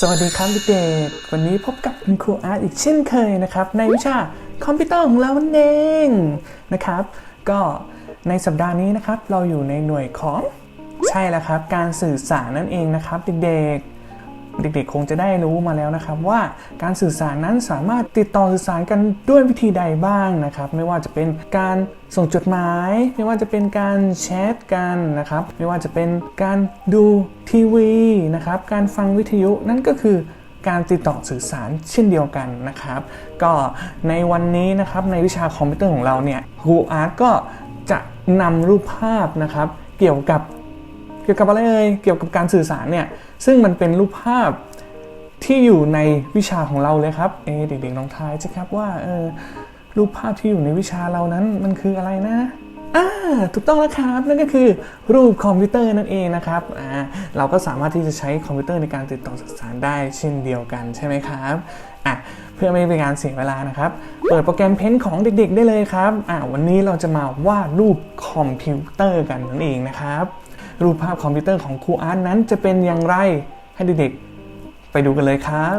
สวัสดีครับเด็กๆวันนี้พบกับคุณครูอาร์ตอีกเช่นเคยนะครับ ในวิชาคอมพิวเตอร์ของเรานั่นเองนะครับ ก็ในสัปดาห์นี้นะครับ เราอยู่ในหน่วยของใช่แล้วครับ การสื่อสารนั่นเองนะครับเด็กๆ เด็กๆ คงจะได้รู้มาแล้วนะครับ ว่าการสื่อสารนั้นสามารถติดต่อสื่อสารกันด้วยวิธีใดบ้างนะครับ ไม่ว่าจะเป็นการส่งจดหมาย ไม่ว่าจะเป็นการแชทกันนะครับ ไม่ว่าจะเป็นการดูทีวีนะครับ การฟังวิทยุนั่นก็คือการติดต่อสื่อสารเช่นเดียวกันนะครับ ก็ในวันนี้นะครับในวิชาคอมพิวเตอร์ของเราเนี่ยครูอาร์ตก็จะนำรูปภาพนะครับ เกี่ยวกับ เกี่ยวกับอะไรเอ่ยเกี่ยวกับการสื่อสารเนี่ย ซึ่งมันเป็นรูปภาพที่อยู่ในวิชาของเราเลยครับ เอเด็กๆลองทายสิครับว่าเออรูปภาพที่อยู่ในวิชาเรานั้นมันคืออะไรนะอ่าถูกต้องแล้วครับ นั่นก็คือรูปคอมพิวเตอร์นั่นเองนะครับอ่าเราก็สามารถที่จะใช้คอมพิวเตอร์ในการติดต่อสื่อสารได้เช่นเดียวกันใช่ไหมครับอะเพื่อไม่เป็นการเสียเวลานะครับ เปิดโปรแกรมเพ้นท์ของเด็กๆ ได้เลยครับอ่าวันนี้เราจะมาวาดรูปคอมพิวเตอร์กันนั่นเองนะครับ รูปภาพคอมพิวเตอร์ของครูอาร์ตนั้นจะเป็นอย่างไรให้เด็กๆไปดูกันเลยครับ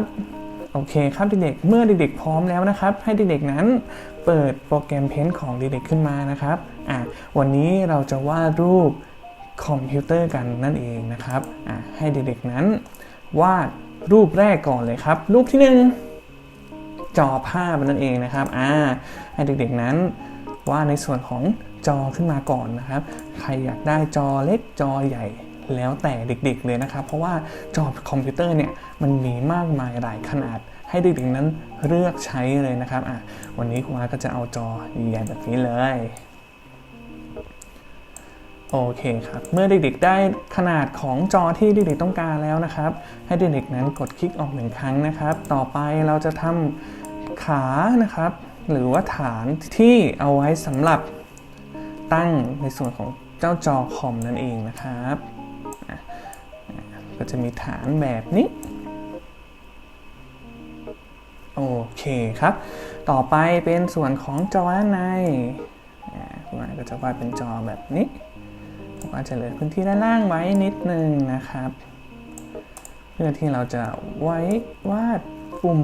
โอเคครับเด็กๆเมื่อเด็กๆพร้อมแล้วนะครับ ให้เด็กๆนั้นเปิดโปรแกรมเพ้นท์ของเด็กๆขึ้นมานะครับอะวันนี้เราจะวาดรูปคอมพิวเตอร์กันนั่นเองนะครับอะให้เด็กๆนั้น วาดรูปแรกก่อนเลยครับ รูปที่หนึ่งจอภาพนั่นเองนะครับอ่าให้เด็กๆนั้นวาดในส่วนของ จอขึ้นมาก่อนนะครับ ใครอยากได้จอเล็กจอใหญ่แล้วแต่เด็กๆเลยนะครับ เพราะว่าจอคอมพิวเตอร์เนี่ยมันมีมากมายหลายขนาด ให้เด็กๆนั้นเลือกใช้เลยนะครับอะวันนี้คุณอาก็จะเอาจอใหญ่แบบนี้เลยโอเคครับ เมื่อเด็กๆได้ขนาดของจอที่เด็กๆต้องการแล้วนะครับ ให้เด็กๆนั้นกดคลิกออกหนึ่งครั้งนะครับ ต่อไปเราจะทำขานะครับ หรือว่าฐานที่เอาไว้สำหรับ ตั้งในส่วนของเจ้าจอคอมนั่นเองนะครับ ก็จะมีฐานแบบนี้ โอเคครับ ต่อไปเป็นส่วนของจอด้านในาคุณอาก็จะวาดเป็นจอแบบนี้ผมอาจจะเหลือพื้นที่ด้านล่างไว้นิดนึงนะครับ เพื่อที่เราจะไว้วาดปุ่ม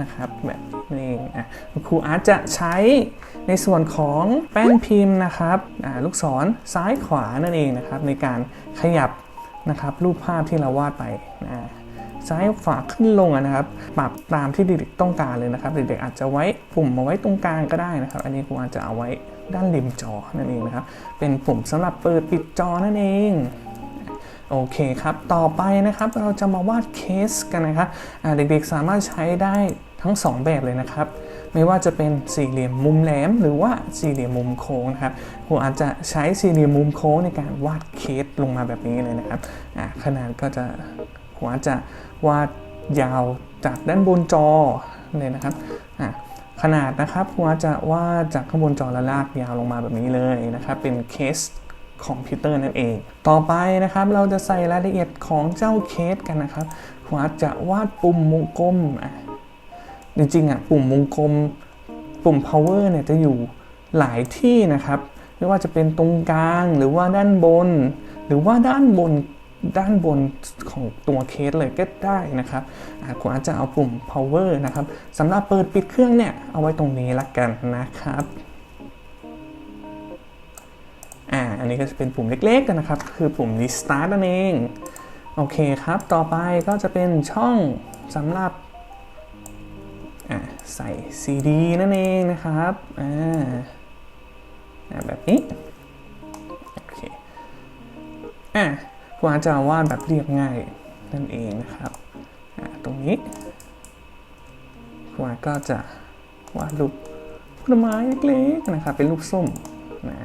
นะครับแบบนี้อะครูอาร์ตจะใช้ในส่วนของแป้นพิมพ์นะครับลูกศรซ้ายขวานั่นเองนะครับในการขยับนะครับรูปภาพที่เราวาดไปอ่าซ้ายขวาขึ้นลงนะครับปรับตามที่เด็กๆต้องการเลยนะครับ เด็กๆอาจจะไว้ปุ่มมาไว้ตรงกลางก็ได้นะครับ อันนี้ครูอาร์ตจะเอาไว้ด้านริมจอนั่นเองนะครับ เป็นปุ่มสำหรับเปิดปิดจอนั่นเอง โอเคครับ ต่อไปนะครับเราจะมาวาดเคสกันนะครับเด็กๆสามารถใช้ได้ทั้ง 2 แบบเลยนะครับ ไม่ว่าจะเป็นสี่เหลี่ยมมุมแหลม หรือว่าสี่เหลี่ยมมุมโค้งนะครับครูอาจจะใช้สี่เหลี่ยมมุมโค้งในการวาดเคสลงมาแบบนี้เลยนะครับขนาดก็จะครูอาจจะวาดยาวจากด้านบนจอเลยนะครับขนาดนะครับครูอาจจะวาดจากข้างบนจอและลากยาวลงมาแบบนี้เลยนะครับ เป็นเคส คอมพิวเตอร์นั่นเอง ต่อไปนะครับเราจะใส่รายละเอียดของเจ้าเคสกันนะครับครูอาร์ตจะวาดปุ่มวงกลมอะจริงๆอะปุ่มวงกลม ปุ่ม power เนี่ยจะอยู่หลายที่นะครับ ไม่ว่าจะเป็นตรงกลางหรือว่าด้านบน หรือว่าด้านบนด้านบนของตัวเคสเลยก็ได้นะครับอะครูอาร์ตจะเอาปุ่ม power นะครับสำหรับเปิดปิดเครื่องเนี่ย เอาไว้ตรงนี้ละกันนะครับ อันนี้ก็จะเป็นปุ่มเล็กๆกันนะครับ คือปุ่ม restart นั่นเอง โอเคครับ ต่อไปก็จะเป็นช่องสำหรับใส่ CD นั่นเองนะครับอ่าแบบนี้ โอเค อะครูอาจจะวาดแบบเรียบง่ายนั่นเองนะครับ อ่าตรงนี้ครูอาก็จะวาดรูปผลไม้เล็กๆนะครับ เป็นรูปส้มนะ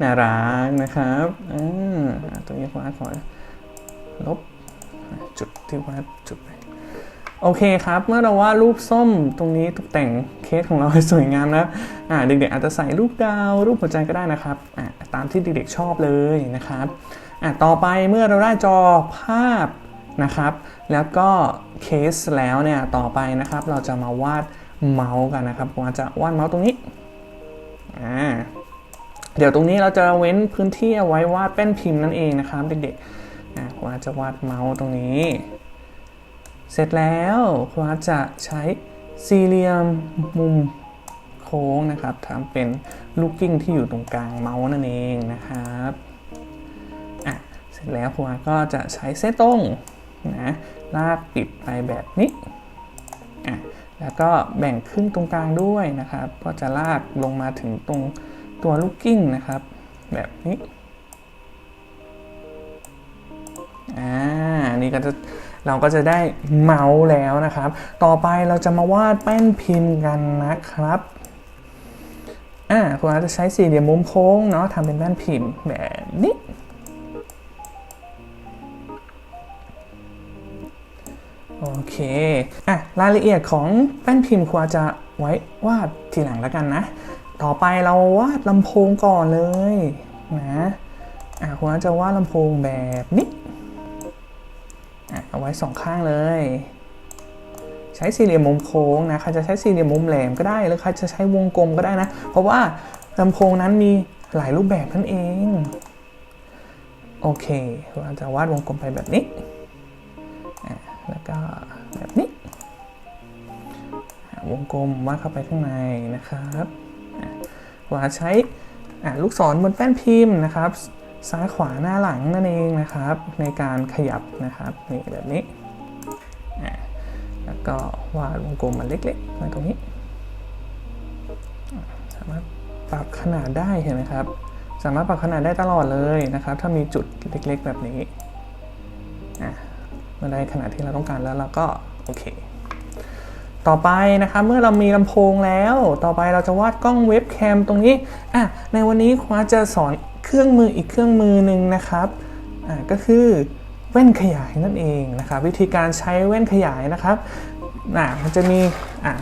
น่ารักนะครับอ่าตรงนี้วาดขอลบจุดที่วาดจุดไปโอเคครับ เมื่อเราวาดรูปส้มตรงนี้ตกแต่งเคสของเราให้สวยงามนะอ่าเด็กๆอาจจะใส่รูปดาวรูปหัวใจก็ได้นะครับอ่าตามที่เด็กๆชอบเลยนะครับอ่าต่อไปเมื่อเราได้จอภาพนะครับ แล้วก็เคสแล้วเนี่ยต่อไปนะครับ เราจะมาวาดเมาส์กันนะครับผมอาจะวาดเมาส์ตรงนี้อ่า เดี๋ยวตรงนี้เราจะเว้นพื้นที่เอาไว้วาดแป้นพิมพ์นั่นเองนะครับเด็กๆอะคุณอาจะวาดเมาส์ตรงนี้ เสร็จแล้วคุณอาจะใช้สี่เหลี่ยมมุมโค้งนะครับทำเป็นลูกกิ้งที่อยู่ตรงกลางเมาส์นั่นเองนะครับอะเสร็จแล้วคุณอาก็จะใช้เส้นตรงนะลากปิดไปแบบนี้อะแล้วก็แบ่งครึ่งตรงกลางด้วยนะครับ ก็จะลากลงมาถึงตรง ตัวลูกกิ้งนะครับ แบบนี้อ่านี่ก็จะเราก็จะได้เมาส์แล้วนะครับ ต่อไปเราจะมาวาดแป้นพิมพ์กันนะครับอ่าคุณอาจจะใช้สี่เหลี่ยมมุมโค้งเนาะทำเป็นแป้นพิมพ์แบบนี้โอเค อะ รายละเอียดของแป้นพิมพ์ควรจะไว้วาดทีหลังแล้วกันนะ ต่อไปเราวาดลำโพงก่อนเลยนะอะควรจะวาดลำโพงแบบนี้อะเอาไว้สองข้างเลย ใช้สี่เหลี่ยมมุมโค้งนะใครจะใช้สี่เหลี่ยมมุมแหลมก็ได้หรือใครจะใช้วงกลมก็ได้นะ เพราะว่าลำโพงนั้นมีหลายรูปแบบนั่นเองโอเคเราจะวาดวงกลมไปแบบนี้แล้วก็แบบนี้วงกลมวาดเข้าไปข้างในนะครับ วาใช้ลูกศรบนแป้นพิมพ์นะครับ ซ้ายขวาหน้าหลังนั่นเองนะครับ ในการขยับนะครับนี่แบบนี้ แล้วก็วาดวงกลมมันเล็กๆไว้ตรงนี้ สามารถปรับขนาดได้เห็นไหมครับ สามารถปรับขนาดได้ตลอดเลยนะครับ ถ้ามีจุดเล็กๆแบบนี้เมื่อได้ขนาดที่เราต้องการแล้วเราก็โอเค ต่อไปนะครับเมื่อเรามีลำโพงแล้ว ต่อไปเราจะวาดกล้องเว็บแคมตรงนี้อะในวันนี้ควาจะสอนเครื่องมืออีกเครื่องมือหนึ่งนะครับอะก็คือแว่นขยายนั่นเองนะครับ วิธีการใช้แว่นขยายนะครับอะมันจะมีอะ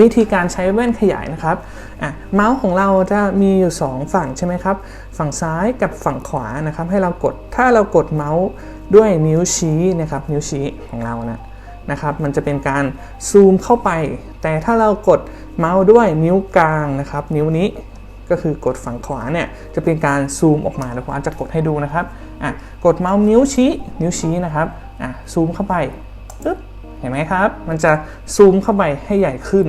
วิธีการใช้แว่นขยายนะครับอะเมาส์ของเราจะมีอยู่ 2 ฝั่งใช่ไหมครับ ฝั่งซ้ายกับฝั่งขวานะครับ ให้เรากดถ้าเรากดเมาส์ด้วยนิ้วชี้นะครับ นิ้วชี้ของเรานะ นะครับมันจะเป็นการซูมเข้าไป แต่ถ้าเรากดเมาส์ด้วยนิ้วกลางนะครับนิ้วนี้ก็คือกดฝั่งขวาเนี่ยจะเป็นการซูมออกมาเดี๋ยวผมจะกดให้ดูนะครับอะกดเมาส์นิ้วชี้นิ้วชี้นะครับอะซูมเข้าไปปึ๊บเห็นไหมครับ มันจะซูมเข้าไปให้ใหญ่ขึ้น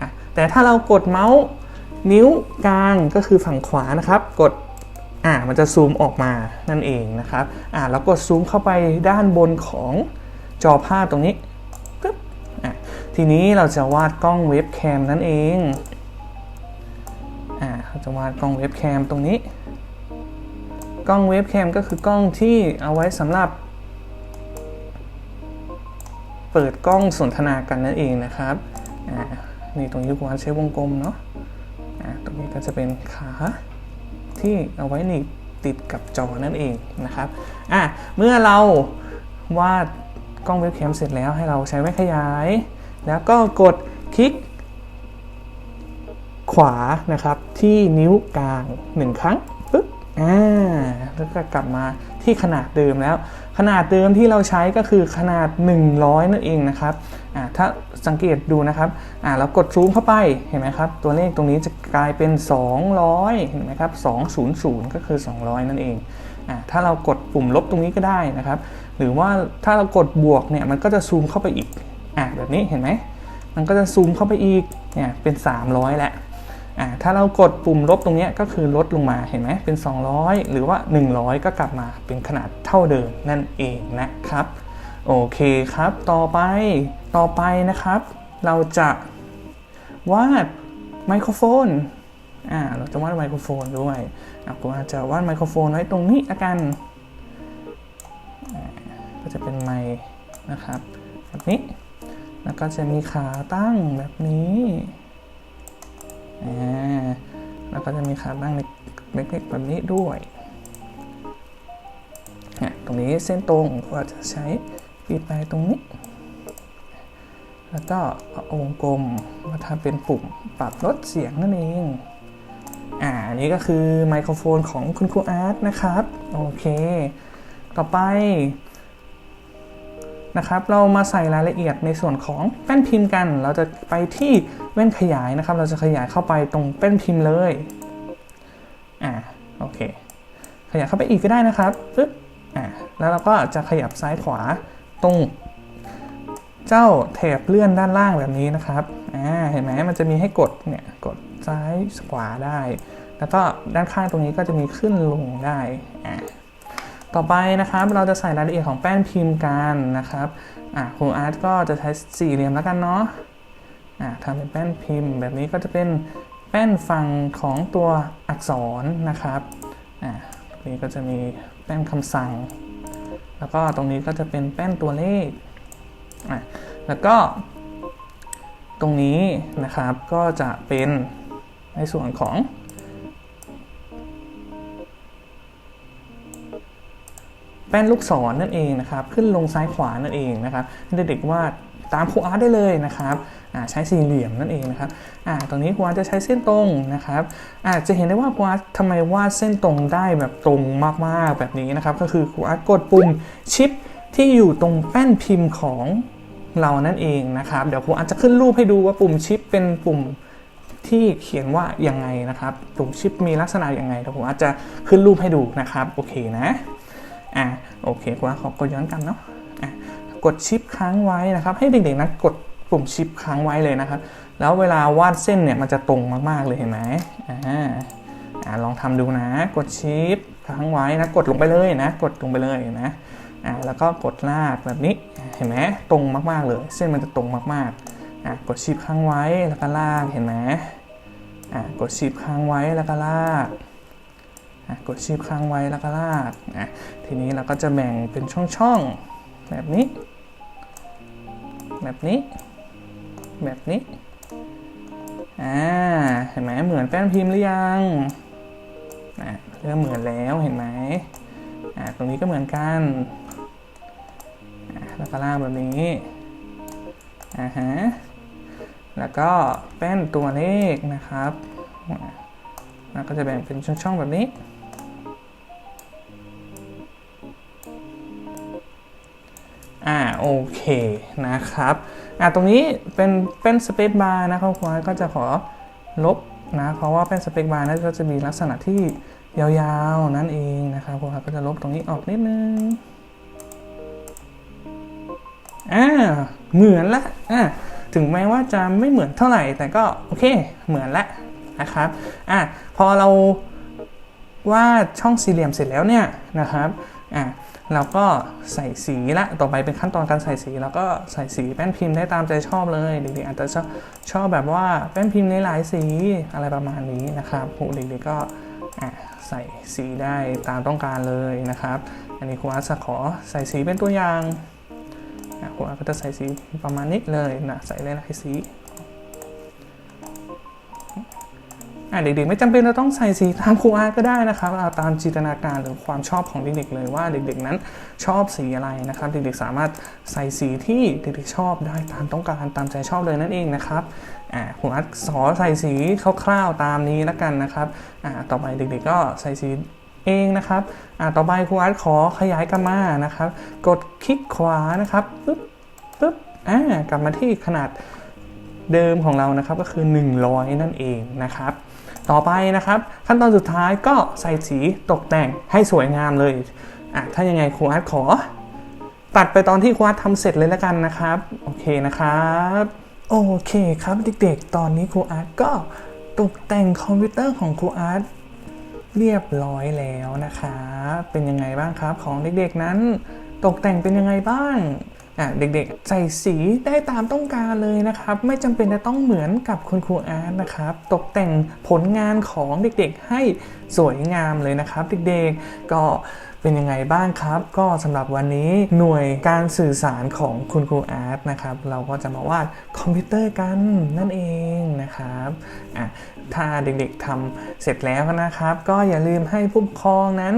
อะแต่ถ้าเรากดเมาส์นิ้วกลางก็คือฝั่งขวานะครับ กดอ่ามันจะซูมออกมานั่นเองนะครับอ่าแล้วกดซูมเข้าไปด้านบนของจอภาพตรงนี้ ทีนี้เราจะวาดกล้องเว็บแคมนั่นเอง อ่าเราจะวาดกล้องเว็บแคมตรงนี้ กล้องเว็บแคมก็คือกล้องที่เอาไว้สำหรับ เปิดกล้องสนทนากันนั่นเองนะครับ อ่า นี่ตรงนี้ผมใช้วงกลมเนาะ อ่า ตรงนี้ก็จะเป็นขาที่เอาไว้หนีบติดกับจอนั่นเองนะครับ อะ เมื่อเราวาดกล้องเว็บแคมเสร็จแล้วให้เราใช้แว่นขยาย แล้วก็กดคลิก ขวานะครับที่นิ้วกลาง 1 ครั้งปึ๊บอ่าแล้วก็กลับมาที่ขนาดเดิมแล้ว ขนาดเดิมที่เราใช้ก็คือขนาด 100 นั่นเองนะครับอ่าถ้าสังเกตดูนะครับอ่าเรากดซูมเข้าไปเห็นไหมครับ ตัวเลขตรงนี้จะกลายเป็น 200 เห็นไหมครับ 200 ก็คือ 200 นั่นเองอ่าถ้าเรากดปุ่มลบตรงนี้ก็ได้นะครับ หรือว่าถ้าเรากดบวกเนี่ยมันก็จะซูมเข้าไปอีก อ่าแบบนี้เห็นไหม มันก็จะซูมเข้าไปอีก เนี่ยเป็น 300แหล้วอ่าถ้าเรากดปุ่มลบตรงนี้ก็คือลดลงมาเห็นไหมเป็น 200 หรือว่า 100 ก็กลับมาเป็นขนาดเท่าเดิมนั่นเองนะครับ โอเคครับ ต่อไปต่อไปนะครับ เราจะวาดไมโครโฟนอ่าเราจะวาดไมโครโฟนด้วยอะผมอาจจะวาดไมโครโฟนไว้ตรงนี้ละกันก็จะเป็นไมนะครับแบบนี้ แล้วก็จะมีขาตั้งแบบนี้แล้วก็จะมีขาตั้งเล็กๆแบบนี้ด้วยตรงนี้เส้นตรงก็จะใช้ปีไปตรงนี้ แล้วก็อาวงกลมมาทำเป็นปุ่มปรับลดเสียงนั่นเองอ่านนี้ก็คือไมโครโฟนของคุณครูอาร์ตนะครับ โอเค ต่อไป นะครับเรามาใส่รายละเอียดในส่วนของแป้นพิมพ์กัน เราจะไปที่แว่นขยายนะครับ เราจะขยายเข้าไปตรงแป้นพิมพ์เลยอ่าโอเค ขยับเข้าไปอีกก็ได้นะครับปึ๊บอ่าแล้วเราก็จะขยับซ้ายขวาตรงเจ้าแถบเลื่อนด้านล่างแบบนี้นะครับอ่าเห็นไหมมันจะมีให้กดเนี่ยกดซ้ายขวาได้ แล้วก็ด้านข้างตรงนี้ก็จะมีขึ้นลงได้อ่า ต่อไปนะครับเราจะใส่รายละเอียดของแป้นพิมพ์กันนะครับอ่าครูอาร์ตก็จะใช้สี่เหลี่ยมแล้วกันเนาะอ่าทำเป็นแป้นพิมพ์ แบบนี้ก็จะเป็นแป้นฝั่งของตัวอักษรนะครับอ่าตรงนี้ก็จะมีแป้นคำสั่ง แล้วก็ตรงนี้ก็จะเป็นแป้นตัวเลขอะแล้วก็ตรงนี้นะครับก็จะเป็นในส่วนของ แป้นลูกศรนั่นเองนะครับ ขึ้นลงซ้ายขวานั่นเองนะครับเด็กๆวาดตามครูอาร์ตได้เลยนะครับใช้สี่เหลี่ยมนั่นเองนะครับอตรงนี้ครูอาร์ตจะใช้เส้นตรงนะครับอาจจะเห็นได้ว่าครูอาร์ตทำไมวาดเส้นตรงได้แบบตรงมากๆแบบนี้นะครับ ก็คือครูอาร์ตกดปุ่มชิปที่อยู่ตรงแป้นพิมพ์ของเรานั่นเองนะครับ เดี๋ยวครูอาร์ตจะขึ้นรูปให้ดูว่าปุ่มชิปเป็นปุ่มที่เขียนว่ายังไงนะครับ ปุ่มชิปมีลักษณะยังไงเดี๋ยวผมอาจจะขึ้นรูปให้ดูนะครับ โอเคนะ อะโอเคกว่าขอกดย้อนกลันเนาะอะกดชิปค้างไว้นะครับ ให้เด็กๆนะกดปุ่มชิปค้างไว้เลยนะครับ แล้วเวลาวาดเส้นเนี่ยมันจะตรงมากๆเลยเห็นไหมอ่าอ่าลองทำดูนะ กดชิปค้างไว้นะกดลงไปเลยนะ กดลงไปเลยนะอ่าแล้วก็กดลากแบบนี้เห็นไหมตรงมากๆเลย เส้นมันจะตรงมากๆอะกดชิปค้างไว้แล้วก็ลากเห็นไหมอะกดชิปค้างไว้แล้วก็ลาก กดชิปค้างไว้แล้วก็ลากอะทีนี้เราก็จะแบ่งเป็นช่องๆ แบบนี้ แบบนี้ แบบนี้ อ่า เห็นไหมเหมือนแป้นพิมพ์หรือยังอะเริ่มเหมือนแล้วเห็นไหมอ่า ตรงนี้ก็เหมือนกัน แล้วก็ลากแบบนี้ อ่าฮะ แล้วก็แป้นตัวเลขนะครับอะแล้วก็จะแบ่งเป็นช่องๆแบบนี้ เคนะครับอ่าตรงนี้เป็นเป็นสเปซบาร์นะครับคุณก็จะขอลบนะเพราะว่าเป็นสเปซบาร์นั้นก็จะมีลักษณะที่ยาวๆนั่นเองนะครับคุณก็จะลบตรงนี้ออกนิดนึงอ่าเหมือนละอ่าถึงแม้ว่าจะไม่เหมือนเท่าไหร่ แต่ก็โอเคเหมือนละนะครับอ่าพอเราวาดช่องสี่เหลี่ยมเสร็จแล้วเนี่ยนะครับอ่า เราก็ใส่สีละต่อไปเป็นขั้นตอนการใส่สีแล้วก็ใส่สีแป้นพิมพ์ได้ตามใจชอบเลยเด็กๆอาจจะชอบชอบแบบว่าแป้นพิมพ์ในหลายสีอะไรประมาณนี้นะครับพวกเด็กๆก็ใส่สีได้ตามต้องการเลยนะครับ อันนี้ครูอาร์ตจะขอใส่สีเป็นตัวอย่างครูอาร์ตก็จะใส่สีประมาณนี้เลยนะใส่หลายๆสี เด็กๆไม่จำเป็นเราต้องใส่สีตามครูอาร์ตก็ได้นะครับเอาตามจินตนาการหรือความชอบของเด็กๆเลยว่าเด็กๆนั้นชอบสีอะไรนะครับ เด็กๆสามารถใส่สีที่เด็กๆชอบได้ตามต้องการตามใจชอบเลยนั่นเองนะครับอ่าครูอาร์ตสอใส่สีคร่าวๆตามนี้แล้วกันนะครับอ่าต่อไปเด็กๆก็ใส่สีเองนะครับอ่าต่อไปครูอาร์ตขอขยายกลับมานะครับ กดคลิกขวานะครับปึ๊บปึ๊บอ่ากลับมาที่ขนาดเดิมของเรานะครับก็คือ 100 นั่นเองนะครับ ต่อไปนะครับ ขั้นตอนสุดท้ายก็ใส่สีตกแต่งให้สวยงามเลยอะถ้ายังไงครูอาร์ตขอ ตัดไปตอนที่ครูอาร์ตทำเสร็จเลยแล้วกันนะครับ โอเคนะครับโอเคครับเด็กๆ ตอนนี้ครูอาร์ตก็ตกแต่งคอมพิวเตอร์ของครูอาร์ตเรียบร้อยแล้วนะครับเป็นยังไงบ้างครับของเด็กๆนั้น ตกแต่งเป็นยังไงบ้าง อะเด็กๆ ใส่สีได้ตามต้องการเลยนะครับ ไม่จำเป็นจะต้องเหมือนกับคุณครูอาร์ตนะครับ ตกแต่งผลงานของเด็กๆให้สวยงามเลยนะครับ เด็กๆก็ เป็นยังไงบ้างครับ ก็สำหรับวันนี้หน่วยการสื่อสารของคุณครูอาร์ตนะครับ เราก็จะมาวาดคอมพิวเตอร์กันนั่นเองนะครับอะถ้าเด็กๆทำเสร็จแล้วนะครับ ก็อย่าลืมให้ผู้ปกครองนั้น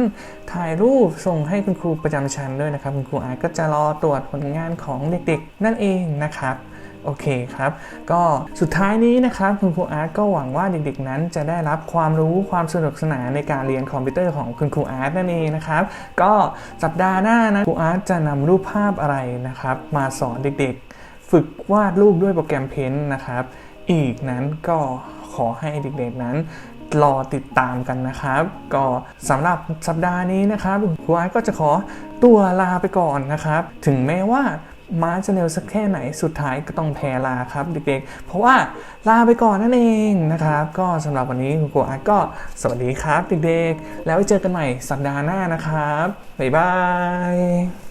ถ่ายรูปส่งให้คุณครูประจำชั้นด้วยนะครับ คุณครูอาร์ตก็จะรอตรวจผลงานของเด็กๆ นั่นเองนะครับ โอเคครับ ก็สุดท้ายนี้นะครับคุณครูอาร์ตก็หวังว่าเด็กๆ นั้นจะได้รับความรู้ความสนุกสนานในการเรียนคอมพิวเตอร์ของคุณครูอาร์ตนั่นเองนะครับ ก็สัปดาห์หน้านะครูอาร์ตจะนำรูปภาพอะไรนะครับ มาสอนเด็กๆ ฝึกวาดรูปด้วยโปรแกรมเพ้นนะครับ อีกนั้นก็ขอให้เด็กๆนั้นรอติดตามกันนะครับ ก็สำหรับสัปดาห์นี้นะครับครูอาร์ตก็จะขอตัวลาไปก่อนนะครับ ถึงแม้ว่า ม้าจะเร็วสักแค่ไหนสุดท้ายก็ต้องแพ้ลาครับเด็กๆ เพราะว่าลาไปก่อนนั่นเองนะครับ ก็สำหรับวันนี้คุณครูอาร์ก็สวัสดีครับเด็กๆ แล้วไว้เจอกันใหม่สัปดาห์หน้านะครับ บ๊ายบาย